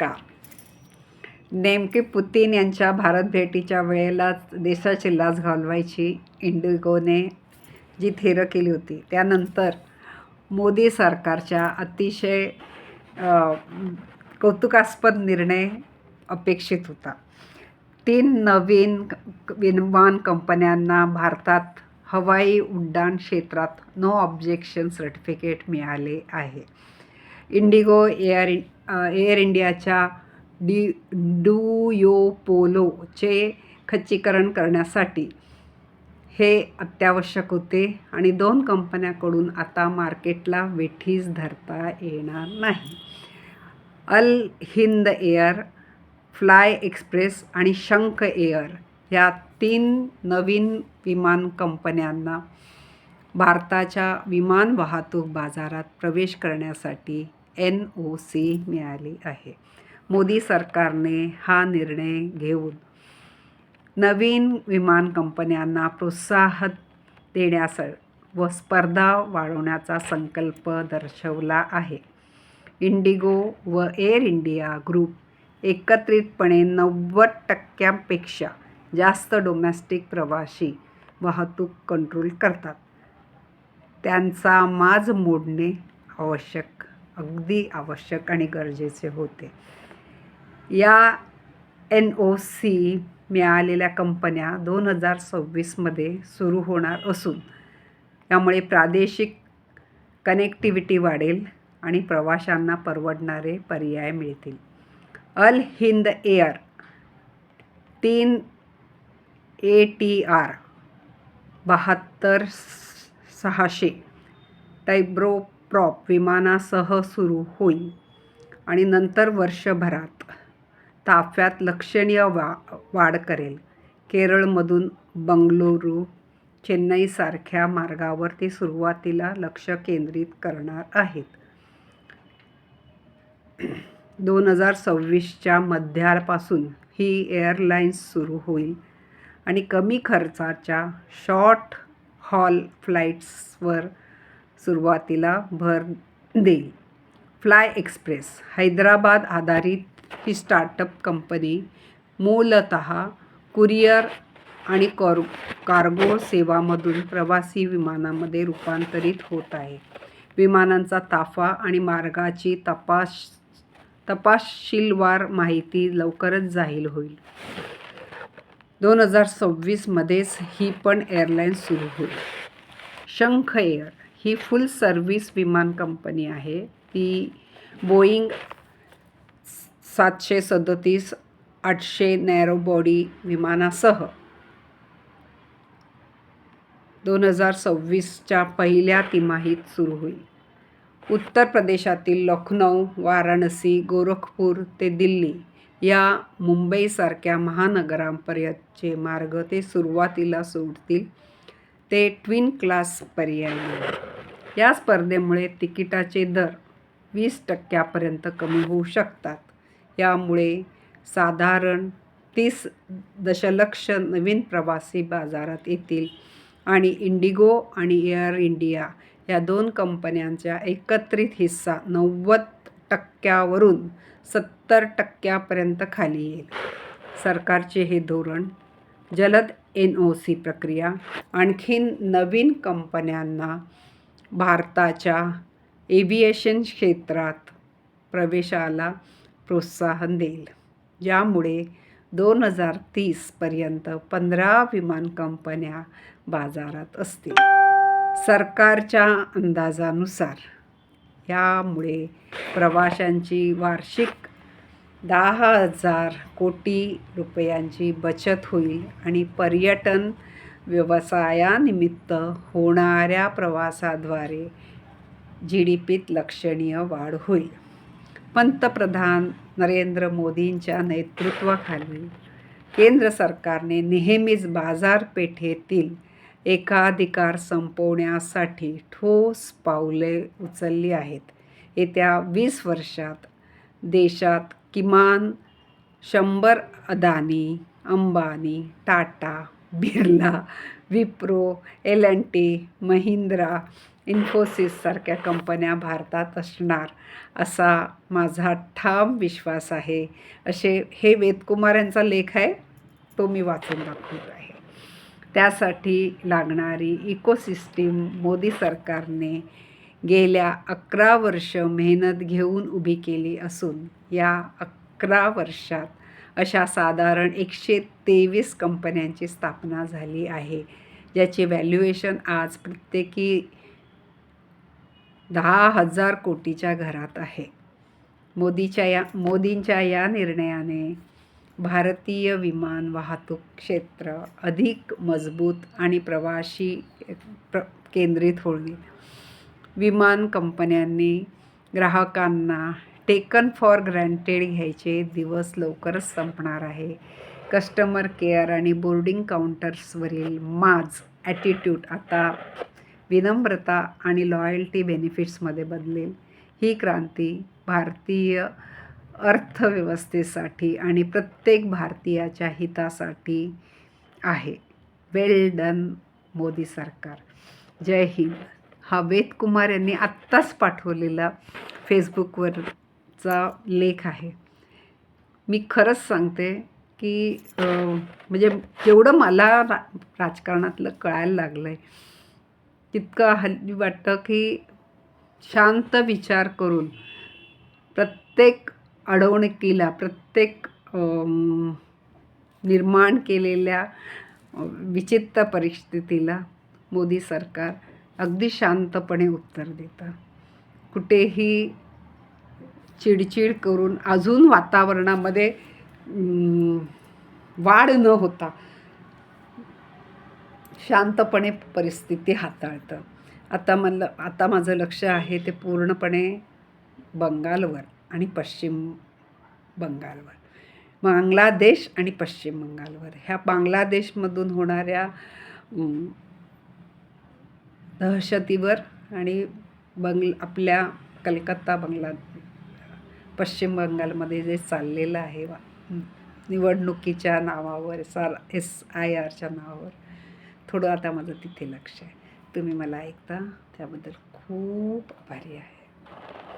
का? नेमके पुतीन यांच्या भारत भेटीच्या वेळेलाच देशाची लाच घालवायची इंडिगोने जी थेरं केली होती. त्यानंतर मोदी सरकारच्या अतिशय कौतुकास्पद निर्णय अपेक्षित होता. तीन नवीन विमान कंपन्यांना भारतात हवाई उड्डाण क्षेत्रात नो ऑब्जेक्शन सर्टिफिकेट मिळाले आहे. इंडिगो एअर एअर इंडियाच्या डी डूयो पोलोचे खच्चीकरण करण्यासाठी हे अत्यावश्यक होते आणि दोन कंपन्याकडून आता मार्केटला वेठीस धरता येणार नाही. Al Hind Air Fly Express आणि शंख एअर या तीन नवीन विमान कंपन्यांना भारताच्या विमान वाहतूक बाजारात प्रवेश करण्यासाठी एन ओ सी मिळाली आहे. मोदी सरकारने हा निर्णय घेऊन नवीन विमान कंपन्यांना प्रोत्साहन देण्यास व स्पर्धा वाढवण्याचा संकल्प दर्शवला आहे. इंडिगो व एअर इंडिया ग्रुप एकत्रितपणे नव्वद टक्क्यांपेक्षा जास्त डोमेस्टिक प्रवासी वाहतूक कंट्रोल करतात. त्यांचा माज मोडणे आवश्यक अगदी आवश्यक आणि गरजेचे होते. या एन ओ सी मिळालेल्या कंपन्या दोन हजार सव्वीसमध्ये सुरू होणार असून त्यामुळे प्रादेशिक कनेक्टिव्हिटी वाढेल आणि प्रवाशांना परवडणारे पर्याय मिळतील. अल हिंद एअर तीन ए टी आर बहात्तर सहाशे प्रॉप विमानासह सुरू होईल. आणि नंतर वर्षभरात ताफ्यात लक्षणीय वा वाढ करेल. केरळमधून बंगळुरू चेन्नईसारख्या मार्गावर ते सुरुवातीला लक्ष केंद्रित करणार आहेत. दोन हजार सव्वीसच्या मध्यापासून ही एअरलाईन्स सुरू होईल आणि कमी खर्चाच्या शॉर्ट हॉल फ्लाईट्सवर सुरुवातीला भर देईल. फ्लाय एक्सप्रेस हैदराबाद आधारित ही स्टार्टअप कंपनी मूलत कुरिअर आणि कॉर कार्गो सेवामधून प्रवासी विमानामध्ये रूपांतरित होत आहे. विमानांचा ताफा आणि मार्गाची तपास तपासशीलवार माहिती लवकरच जाहीर होईल. दोन हजार सव्वीसमध्येच ही पण एअरलाईन सुरू होईल. शंख एअर ही फुल सर्व्हिस विमान कंपनी आहे. ती बोईंग सातशे सदतीस आठशे नॅरो बॉडी विमानासह दोन हजार सव्वीसच्या पहिल्या तिमाहीत सुरू होईल. उत्तर प्रदेशातील लखनौ वाराणसी गोरखपूर ते दिल्ली या मुंबईसारख्या महानगरांपर्यंतचे मार्ग ते सुरुवातीला सोडतील. ते ट्विन क्लास पर्याय या स्पर्धेमुळे तिकिटाचे दर वीस टक्क्यापर्यंत कमी होऊ शकतात. यामुळे साधारण तीस दशलक्ष नवीन प्रवासी बाजारात येतील आणि इंडिगो आणि एअर इंडिया या दोन कंपन्यांचा एकत्रित हिस्सा नव्वद टक्क्यावरून सत्तर टक्क्यापर्यंत खाली येईल. सरकारचे हे धोरण जलद एन ओ सी प्रक्रिया आणखीन नवीन कंपन्यांना भारताच्या एव्हिएशन क्षेत्रात प्रवेशाला प्रोत्साहन देईल. ज्यामुळे दोन हजार तीसपर्यंत पंधरा विमान कंपन्या बाजारात असतील. सरकारच्या अंदाजानुसार यामुळे प्रवाशांची वार्षिक दहा हजार कोटी रुपयांची बचत होईल आणि पर्यटन व्यवसायानिमित्त होणाऱ्या प्रवासाद्वारे जी डी पीत लक्षणीय वाढ होईल. पंतप्रधान नरेंद्र मोदींच्या नेतृत्वाखाली केंद्र सरकारने नेहमीच बाजारपेठेतील एकाधिकार संपवण्यासाठी ठोस पावले उचलली आहेत. येत्या वीस वर्षात देशात किमान शंभर Adani Ambani Tata Birla Wipro L and T Mahindra इन्फोसिससारख्या कंपन्या भारतात असणार असा माझा ठाम विश्वास आहे. असे हे वेदकुमार यांचा लेख आहे तो मी वाचून दाखवत आहे. त्यासाठी लागणारी इकोसिस्टीम मोदी सरकारने गेल्या अकरा वर्ष मेहनत घेऊन उभी केली असून या अकरा वर्षात अशा साधारण एकशे तेवीस कंपन्यांची स्थापना झाली आहे ज्याचे व्हॅल्युएशन आज प्रत्येकी दहा हजार कोटीच्या घरात आहे. मोदीच्या या मोदींच्या या निर्णयाने भारतीय विमान वाहतूक क्षेत्र अधिक मजबूत आणि प्रवाशी प्र केंद्रित होईल. विमान कंपन्यांनी ग्राहकांना टेकन फॉर ग्रँटेड घ्यायचे. दिवस लवकरच संपणार आहे. कस्टमर केअर आणि बोर्डिंग काउंटर्सवरील माज ॲटिट्यूड आता विनम्रता आणि लॉयल्टी बेनिफिट्समध्ये बदलेल. ही क्रांती भारतीय अर्थव्यवस्थेसाठी आणि प्रत्येक भारतीयाच्या हितासाठी आहे. वेल डन मोदी सरकार. जय हिंद. हा वेदकुमार यांनी आत्ताच पाठवलेला फेसबुकवर चा लेख आहे. मी खरंच सांगते की म्हणजे जेवढं मला रा राजकारणातलं कळायला लागलं आहे तितकं हल्ली वाटतं की शांत विचार करून प्रत्येक अडवणुकीला प्रत्येक निर्माण केलेल्या विचित्र परिस्थितीला मोदी सरकार अगदी शांतपणे उत्तर देतं. कुठेही चिडचिड करून अजून वातावरणामध्ये वाढ न होता शांतपणे परिस्थिती हाताळतं. आता मला आता माझं लक्ष आहे ते पूर्णपणे बंगालवर आणि पश्चिम बंगालवर. बांगलादेश आणि पश्चिम बंगालवर. ह्या बांगलादेशमधून होणाऱ्या दहशतीवर आणि बंग आपल्या कलकत्ता बंगला पश्चिम बंगालमध्ये जे चाललेलं आहे वा निवडणुकीच्या नावावर सार एस आय आरच्या नावावर. थोडं आता माझं तिथे लक्ष आहे. तुम्ही मला ऐकता त्याबद्दल खूप आभारी आहे.